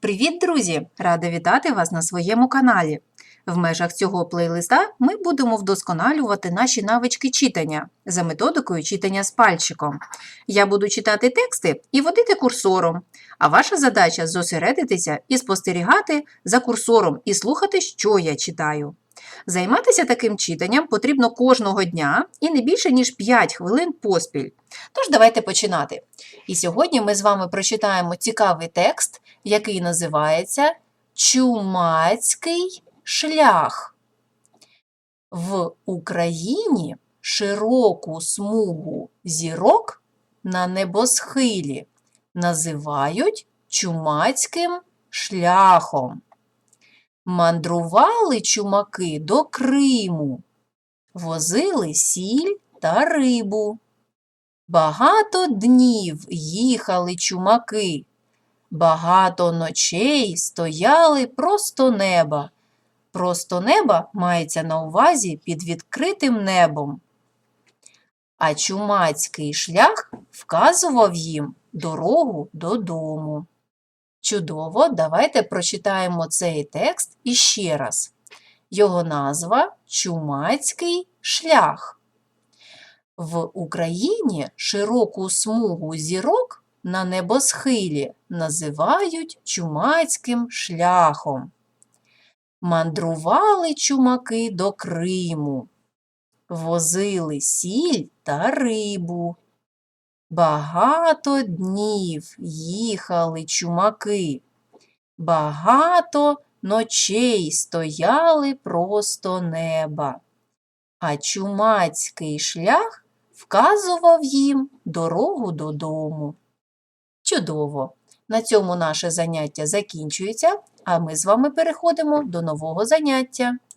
Привіт, друзі! Рада вітати вас на своєму каналі. В межах цього плейлиста ми будемо вдосконалювати наші навички читання за методикою читання з пальчиком. Я буду читати тексти і водити курсором, а ваша задача зосередитися і спостерігати за курсором і слухати, що я читаю. Займатися таким читанням потрібно кожного дня і не більше, ніж 5 хвилин поспіль. Тож давайте починати. І сьогодні ми з вами прочитаємо цікавий текст, який називається Чумацький шлях. В Україні широку смугу зірок на небосхилі називають чумацьким шляхом. Мандрували чумаки до Криму, возили сіль та рибу. Багато днів їхали чумаки, багато ночей стояли просто неба. Просто неба мається на увазі під відкритим небом. А чумацький шлях вказував їм дорогу додому. Чудово, давайте прочитаємо цей текст іще раз. Його назва Чумацький шлях. В Україні широку смугу зірок на небосхилі називають чумацьким шляхом. Мандрували чумаки до Криму, возили сіль та рибу. Багато днів їхали чумаки, багато ночей стояли просто неба, а чумацький шлях вказував їм дорогу додому. Чудово! На цьому наше заняття закінчується, а ми з вами переходимо до нового заняття.